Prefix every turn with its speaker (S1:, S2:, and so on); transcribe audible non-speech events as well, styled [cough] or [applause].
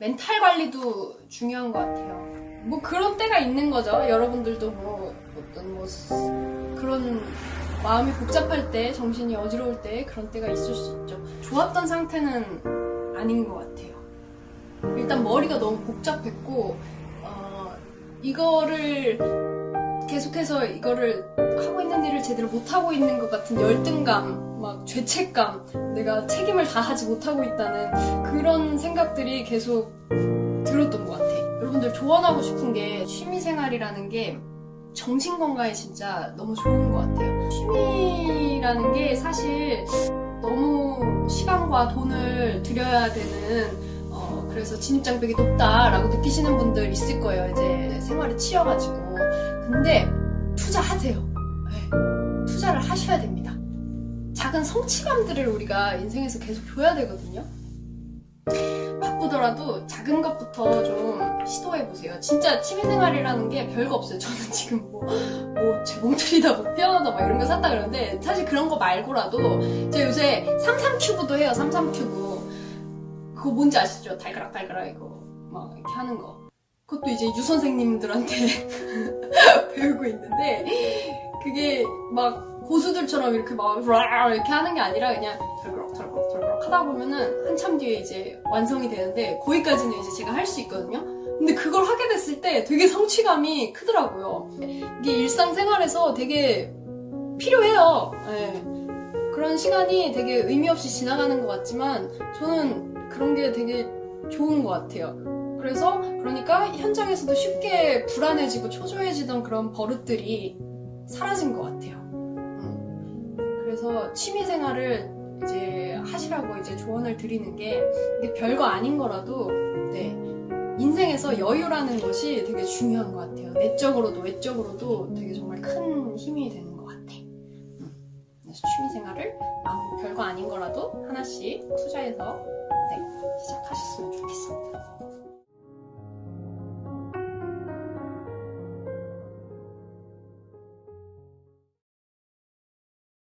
S1: 멘탈 관리도 중요한 것 같아요. 뭐 그런 때가 있는 거죠. 여러분들도 뭐 어떤 뭐 스- 그런 마음이 복잡할 때, 정신이 어지러울 때 그런 때가 있을 수 있죠. 좋았던 상태는 아닌 것 같아요. 일단 머리가 너무 복잡했고 어, 이거를 계속해서 이거를 하고 있는 일을 제대로 못하고 있는 것 같은 열등감, 막 죄책감, 내가 책임을 다 하지 못하고 있다는 그런 생각들이 계속 들었던 것 같아. 여러분들 조언하고 싶은 게 취미생활이라는 게 정신건강에 진짜 너무 좋은 것 같아요. 취미라는 게 사실 너무 시간과 돈을 들여야 되는 어, 그래서 진입장벽이 높다라고 느끼시는 분들 있을 거예요. 이제 생활에 치여가지고. 근데 투자하세요. 네, 투자를 하셔야 됩니다. 작은 성취감들을 우리가 인생에서 계속 줘야 되거든요. 바쁘더라도 작은 것부터 좀 시도해보세요. 진짜 취미생활이라는 게 별거 없어요. 저는 지금 뭐, 뭐, 제 몸틀이다, 뭐, 피아노다, 막 이런 거 샀다 그러는데, 사실 그런 거 말고라도, 제가 요새 삼삼큐브도 해요, 삼삼큐브. 그거 뭔지 아시죠? 달그락달그락 이거, 막, 이렇게 하는 거. 그것도 이제 유 선생님들한테 [laughs] 배우고 있는데, 그게 막, 고수들처럼 이렇게 막, 이렇게 하는 게 아니라, 그냥, 덜그럭, 덜그럭, 덜그럭 하다 보면은, 한참 뒤에 이제 완성이 되는데, 거기까지는 이제 제가 할 수 있거든요? 근데 그걸 하게 됐을 때 되게 성취감이 크더라고요. 이게 일상생활에서 되게 필요해요. 예. 그런 시간이 되게 의미 없이 지나가는 것 같지만 저는 그런 게 되게 좋은 것 같아요. 그래서 그러니까 현장에서도 쉽게 불안해지고 초조해지던 그런 버릇들이 사라진 것 같아요. 음. 그래서 취미 생활을 이제 하시라고 이제 조언을 드리는 게 이게 별거 아닌 거라도 네. 인생에서 여유라는 것이 되게 중요한 것 같아요. 내적으로도 외적으로도 되게 정말 큰 힘이 되는 것 같아. 음. 그래서 취미 생활을 아무 별거 아닌 거라도 하나씩 투자해서 네, 시작하셨으면 좋겠습니다.